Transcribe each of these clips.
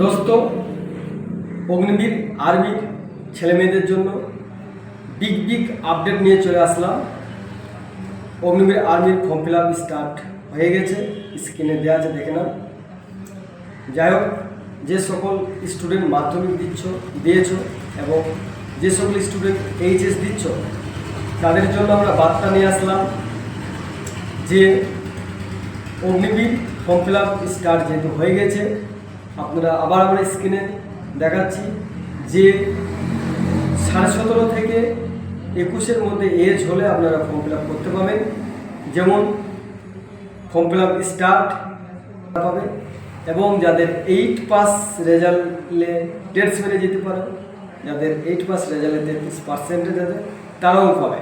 দোস্ত অগ্নিবীর আর্মির ছেলে মেয়েদের জন্য বিগ বিগ আপডেট নিয়ে চলে আসলাম। অগ্নিবীর আর্মির ফর্ম ফিল স্টার্ট হয়ে গেছে স্ক্রিনে দেওয়া আছে, দেখে নাও। যাই হোক, যে সকল স্টুডেন্ট মাধ্যমিক দিচ্ছ, দিয়েছ এবং যে সকল স্টুডেন্ট এইচএস দিচ্ছ, তাদের জন্য আমরা বার্তা নিয়ে আসলাম যে অগ্নিবীর ফর্ম ফিল স্টার্ট যেহেতু হয়ে গেছে আপনারা আবার আমরা স্ক্রিনে দেখাচ্ছি যে সাড়ে সতেরো থেকে একুশের মধ্যে এজ হলে আপনারা ফর্ম ফিল করতে পারবেন। যেমন ফর্ম ফিল আপ স্টার্ট পাবে এবং যাদের এইট পাস রেজাল্টে টেস্ট মেরে যেতে পারে, যাদের এইট পাস রেজাল্টে তেত্রিশ পার্সেন্টেজ আছে তারাও পাবে।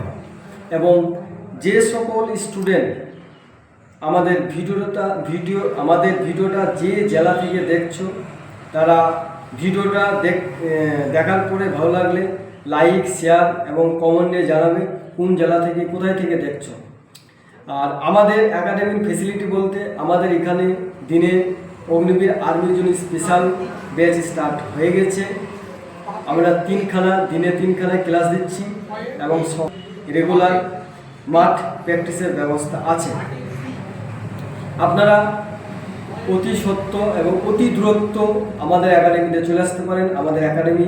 এবং যে সকল স্টুডেন্ট আমাদের ভিডিওটা, ভিডিও, আমাদের ভিডিওটা যে জেলা থেকে দেখছ, তারা ভিডিওটা দেখ দেখার পরে ভালো লাগলে লাইক, শেয়ার এবং কমেন্টে জানাবে কোন জেলা থেকে, কোথায় থেকে দেখছ। আর আমাদের একাডেমিক ফেসিলিটি বলতে আমাদের এখানে দিনে অগ্নিবীর আর্মির জন্য স্পেশাল ব্যাচ স্টার্ট হয়ে গেছে। আমরা তিনখানা, দিনে তিনখানা ক্লাস দিচ্ছি এবং রেগুলার মাঠ প্র্যাকটিসের ব্যবস্থা আছে। আপনারা অতি সত্য এবং অতি দূরত্ব আমাদের একাডেমিতে চলে আসতে পারেন। আমাদের একাডেমি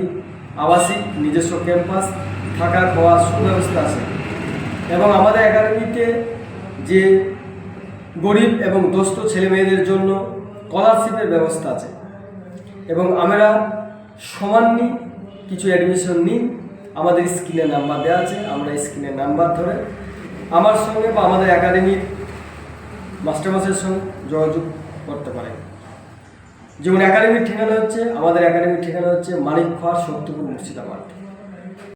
আবাসিক, নিজস্ব ক্যাম্পাস থাকা খাওয়ার সুব্যবস্থা আছে। এবং আমাদের একাডেমিতে যে গরিব এবং দোস্ত ছেলে মেয়েদের জন্য স্কলারশিপের ব্যবস্থা আছে। এবং আমরা সমাননি কিছু অ্যাডমিশন নিই। আমাদের স্ক্রিনে নাম্বার দেওয়া আছে, আমরা স্ক্রিনের নাম্বার ধরে আমার সঙ্গে বা আমাদের একাডেমির মাস্টারমাসের সঙ্গে যোগাযোগ করতে পারেন যেমন একাডেমির ঠিকানা হচ্ছে, আমাদের একাডেমির ঠিকানা হচ্ছে মানিক খোয়ার শক্তিপুর মুর্শিদাবাদ।